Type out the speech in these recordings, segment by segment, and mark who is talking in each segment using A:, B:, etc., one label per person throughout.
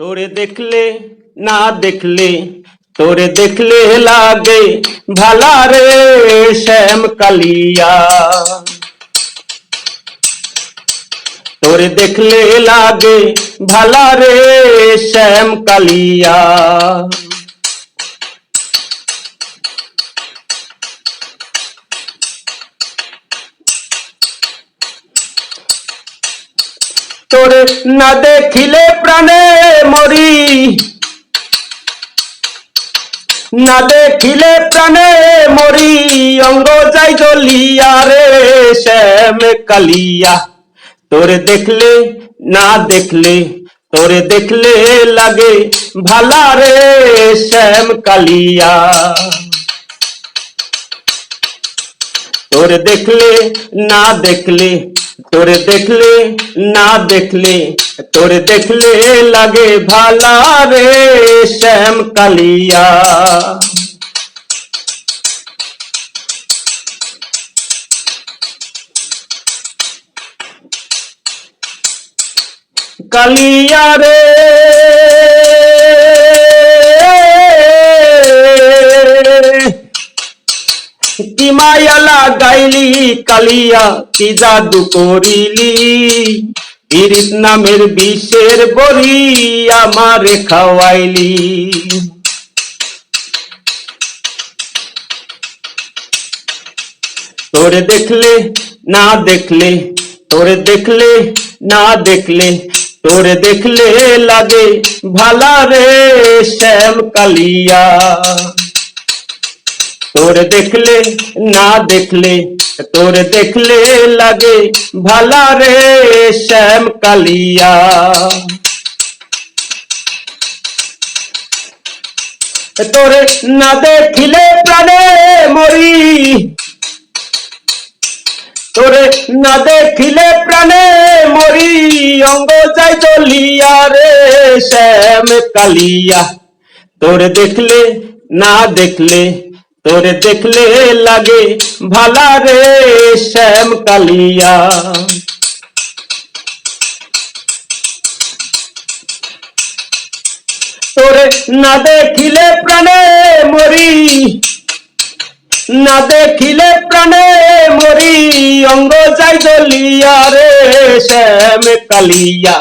A: তোরে দেখলে না দেখলে তোরে দেখলে লাগে ভালা রে শ্যাম কালিয়া তোরে দেখলে লাগে ভালা রে শ্যাম কালিয়া তোরে না দেখিলে প্রাণে মরি। না দেখিলে প্রাণে মরি। অঙ্গ যাই জ্বলিয়া রে শ্যাম কালিয়া। তোরে দেখলে না দেখলে, তোরে দেখলে লাগে ভালা রে শ্যাম কালিয়া। তোরে দেখলে না দেখলে তোরে দেখলে না দেখলে তোরে দেখলে লাগে ভালা রে শ্যাম কালিয়া। কালিয়া রে। কি মায়ালা গাইলি কালিয়া, কি জাদু করিলি? পীড়িত নামের বিষের বড়ি আমারে খাওয়াইলি। তোরে দেখলে, না দেখলে, তোরে দেখলে, না দেখলে, তোরে দেখলে লাগে ভালা রে শ্যাম কালিয়া। তোরে দেখলে না দেখলে, তোরে দেখলে লাগে ভালা রে শ্যাম কালিয়া। তোরে না দেখিলে প্রাণে মরি। তোরে না দেখিলে প্রাণে মরি, অঙ্গ যাই চলিয়া রে শ্যাম কালিয়া। তোরে দেখলে না দেখলে তোরে দেখলে লাগে ভালা রে শ্যাম কালিয়া। তোরে না দেখিলে প্রাণে মরি, না দেখিলে প্রাণে মরি, অঙ্গ যাই জ্বলিয়া রে শ্যাম কালিয়া।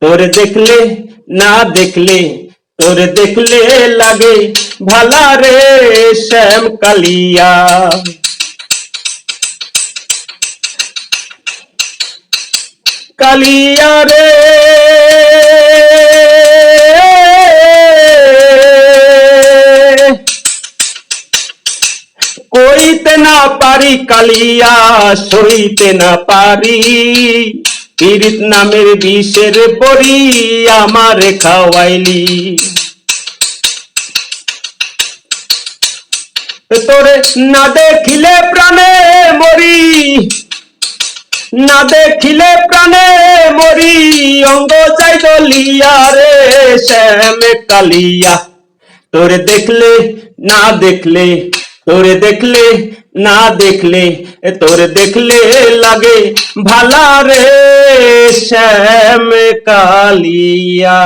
A: তোরে দেখলে না দেখলে, তোরে দেখলে লাগে ভালা রে শ্যাম কালিয়া। কালিয়া রে। কইতে না পারি কালিয়া, সইতে না পারি। পীড়িত নামের বিষের পরি আমারে খাওয়াইলি। তোরে না দেখিলে প্রাণে মরি। না দেখিলে প্রাণে মরি। অঙ্গ চাই দলিয়া রে শ্যাম কালিয়া। তোরে দেখলে, না দেখলে, তোরে দেখলে, না দেখলে তোরে দেখলে লাগে ভালা রে শ্যাম কালিয়া।